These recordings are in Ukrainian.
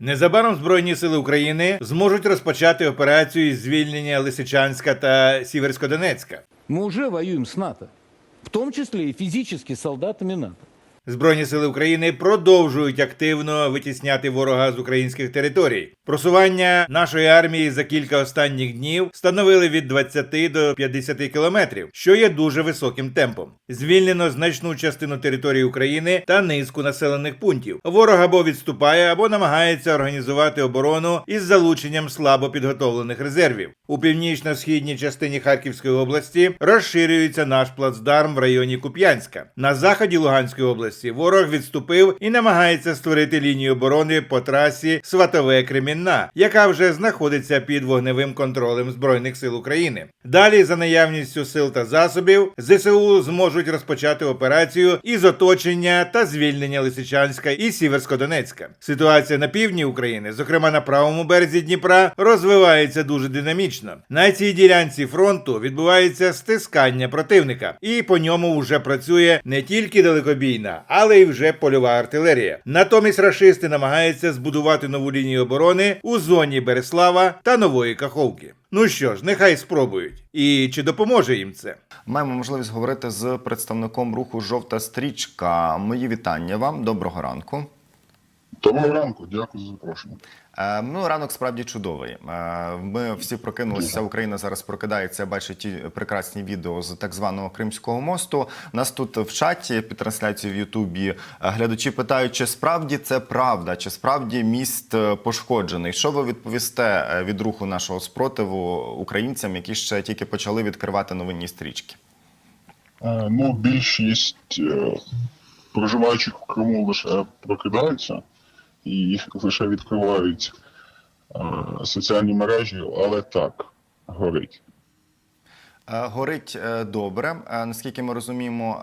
Незабаром Збройні сили України зможуть розпочати операцію із звільнення Лисичанська та Сіверськодонецька. Ми вже воюємо з НАТО, в тому числі і с солдатами НАТО. Збройні сили України продовжують активно витісняти ворога з українських територій. Просування нашої армії за кілька останніх днів становили від 20 до 50 кілометрів, що є дуже високим темпом. Звільнено значну частину території України та низку населених пунктів. Ворог або відступає, або намагається організувати оборону із залученням слабо підготовлених резервів. У північно-східній частині Харківської області розширюється наш плацдарм в районі Куп'янська. На заході Луганської області ворог відступив і намагається створити лінію оборони по трасі Сватове Кремінна, яка вже знаходиться під вогневим контролем Збройних сил України. Далі, за наявністю сил та засобів, ЗСУ зможуть розпочати операцію із оточення та звільнення Лисичанська і Сіверськодонецька. Ситуація на півдні України, зокрема на правому березі Дніпра, розвивається дуже динамічно. На цій ділянці фронту відбувається стискання противника, і по ньому вже працює не тільки далекобійна, але й вже польова артилерія. Натомість рашисти намагаються збудувати нову лінію оборони у зоні Береслава та Нової Каховки. Ну що ж, нехай спробують. І чи допоможе їм це? Маємо можливість говорити з представником руху Жовта стрічка. Мої вітання вам. Доброго ранку. Доброго ранку, дякую за запрошення. Е, ну, ранок справді чудовий. Е, ми всі прокинулися. Вся Україна зараз прокидається, бачить ті прекрасні відео з так званого Кримського мосту. Нас тут в чаті під трансляцією в Ютубі е, глядачі питають, чи справді це правда, чи справді міст е, пошкоджений. Що ви відповісте е, від руху нашого спротиву українцям, які ще тільки почали відкривати новинні стрічки? Е, Ну, більшість е, проживаючих в Криму лише прокидаються і лише відкривають е, соціальні мережі, але так, горить. Е, Горить е, добре. Наскільки ми розуміємо,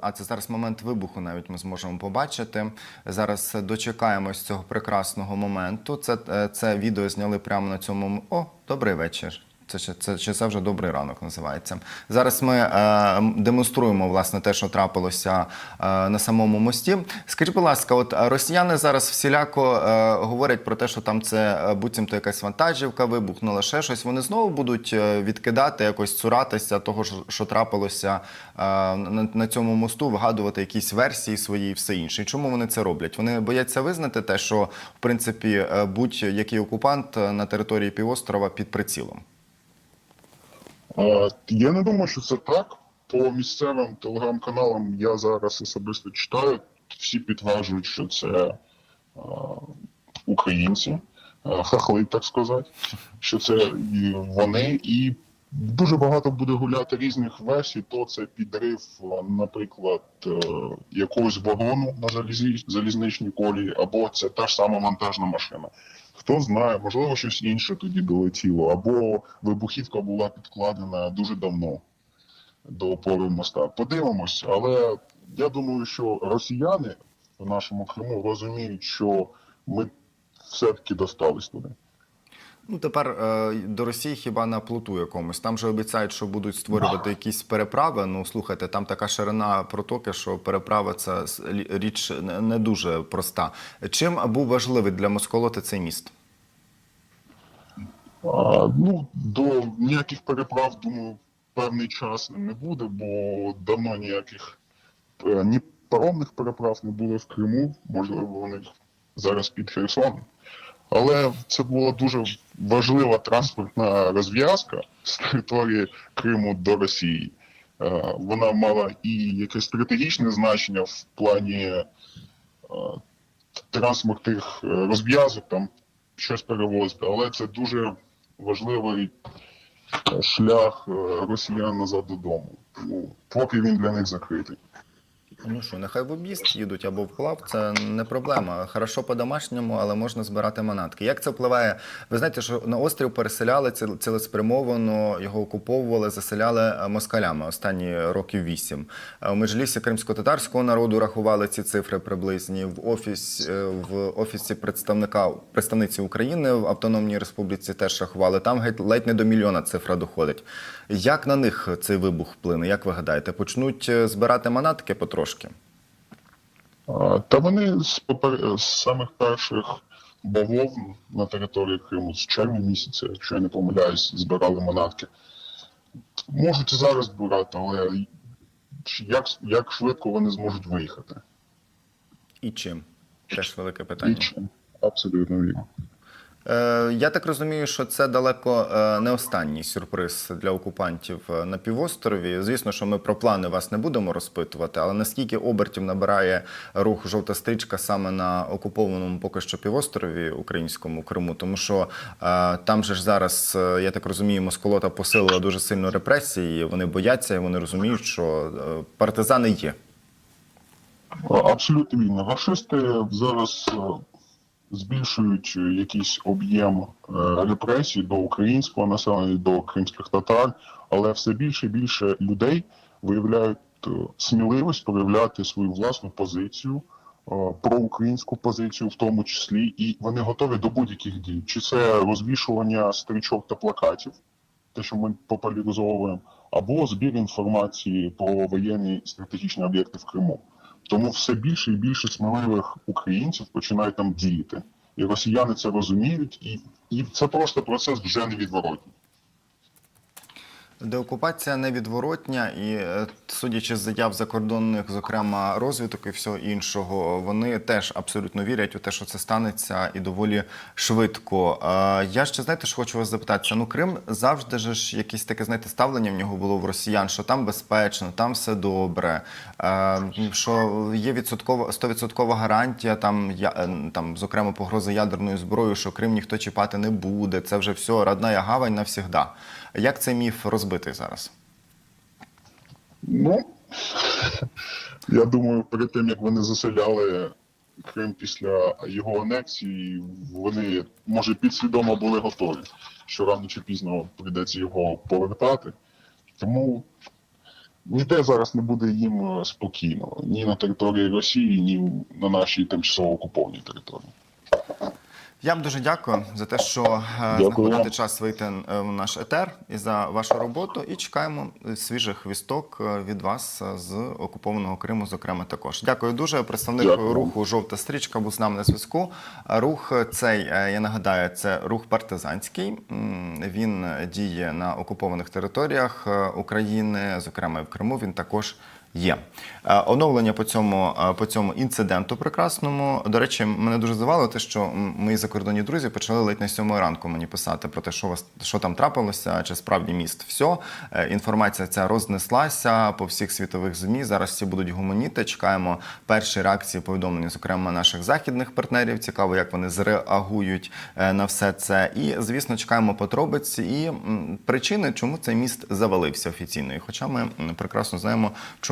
а це зараз момент вибуху, навіть ми зможемо побачити. Зараз дочекаємось цього прекрасного моменту. Це, це відео зняли прямо на цьому. О, добрий вечір. Це, ще- це, чи це вже добрий ранок називається. Зараз ми е, демонструємо власне те, що трапилося е, на самому мості. Скажіть, будь ласка, от росіяни зараз всіляко е, говорять про те, що там це е, буцімто якась вантажівка вибухнула, ще щось. Вони знову будуть е, відкидати, якось цуратися того, що, трапилося е, на, на цьому мосту, вигадувати якісь версії свої і все інше. І чому вони це роблять? Вони бояться визнати те, що в принципі е, будь-який окупант на території півострова під прицілом. Я не думаю, що це так. По місцевим телеграм-каналам я зараз особисто читаю. Всі підтверджують, що це українці, хахли, так сказати, що це вони. І дуже багато буде гуляти різних версій. То це підрив, е, наприклад, е, якогось вагону на залізі, залізничній колії, або це та ж сама монтажна машина. Хто знає, можливо, щось інше тоді долетіло, або вибухівка була підкладена дуже давно до опори моста. Подивимось, але я думаю, що росіяни в нашому Криму розуміють, що ми все-таки достались туди. Ну тепер е, до Росії хіба на плоту якомусь. Там же обіцяють, що будуть створювати якісь переправи. Ну слухайте, там така ширина протоки, що переправа це річ не- дуже проста. Чим був важливий для Москолоти цей міст? А, ну, до ніяких переправ, думаю, певний час не буде, бо давно ніяких е, ні паромних переправ не було в Криму. Можливо, вони зараз під Херсоном. Але це була дуже важлива транспортна розв'язка з території Криму до Росії. Е, Вона мала і якесь стратегічне значення в плані е, транспортних е, розв'язок, там щось перевозити, але це дуже важливий шлях росіян назад додому. Ну, поки він для них закритий. Ну що, нехай в об'їзд їдуть або вплав, це не проблема. Хорошо по-домашньому, але можна збирати манатки. Як це впливає? Ви знаєте, що на острів переселяли ціл- цілеспрямовано, його окуповували, заселяли е, москалями останні років вісім. Е, У межлісі кримсько-татарського народу рахували ці цифри приблизні. В офіс е, в офісі представника представниці України в Автономній Республіці теж рахували. Там геть ледь не до мільйона цифра доходить. Як на них цей вибух вплине? Як ви гадаєте, почнуть збирати манатки потрошки? А, Та вони з, попер... з самих перших бавовну на території Криму з червня місяця, якщо я не помиляюсь, збирали манатки. Можуть і зараз збирати, але як, як швидко вони зможуть виїхати? І чим? Теж велике питання. І чим? Абсолютно вірно. Е, я так розумію, що це далеко е, не останній сюрприз для окупантів е, на півострові. Звісно, що ми про плани вас не будемо розпитувати, але наскільки обертів набирає рух жовта стрічка саме на окупованому поки що півострові українському Криму, тому що там же ж зараз, я так розумію, Москолота посилила дуже сильно репресії. Вони бояться і вони розуміють, що партизани є. Абсолютно вірно. Рашисти зараз збільшують е, якийсь об'єм е, репресій до українського населення, до кримських татар, але все більше і більше людей виявляють е, сміливість проявляти свою власну позицію, проукраїнську позицію в тому числі, і вони готові до будь-яких дій. Чи це розвішування стрічок та плакатів, те, що ми популяризовуємо, або збір інформації про воєнні стратегічні об'єкти в Криму. Тому все більше і більше сміливих українців починають там діяти. І росіяни це розуміють, і, і це просто процес вже невідворотній. Деокупація невідворотня, і е, судячи з заяв закордонних, зокрема розвиток і всього іншого, вони теж абсолютно вірять у те, що це станеться і доволі швидко. Я ще знаєте, що хочу вас запитатися. Ну, Крим завжди ж якесь таке знаєте ставлення в нього було в росіян, що там безпечно, там все добре, що є відсоткова 100% гарантія, там е, там, зокрема, погрози ядерною зброєю, що Крим ніхто чіпати не буде. Це вже все родна гавань навсігда. Як цей міф розбитий зараз? Ну, я думаю, перед тим як вони заселяли Крим після його анексії, вони, може, підсвідомо були готові, що рано чи пізно прийдеться його повертати. Тому ніде зараз не буде їм е, спокійно ні на території Росії, ні на нашій тимчасово окупованій території. Я вам дуже дякую за те, що е, знаходите час вийти е, в наш етер і за вашу роботу. І чекаємо е, свіжих вісток від вас з окупованого Криму, зокрема, також. Дякую дуже. Представник Дякую. руху Жовта стрічка був з нами на зв'язку. Рух цей, я нагадаю, це рух партизанський. Він діє на окупованих територіях України, зокрема і в Криму. Він також Є Е, оновлення по цьому е, по цьому інциденту прекрасному. До речі, мене дуже здивувало те, що мої закордонні друзі почали ледь на сьомої ранку мені писати про те, що вас що там трапилося, чи справді міст. Все інформація ця рознеслася по всіх світових змі. Зараз всі будуть гуманіти. Чекаємо перші реакції повідомлення, зокрема наших західних партнерів. Цікаво, як вони зреагують е, на все це. І звісно, чекаємо подробиць і причини, чому цей міст завалився офіційно. І Хоча ми прекрасно знаємо,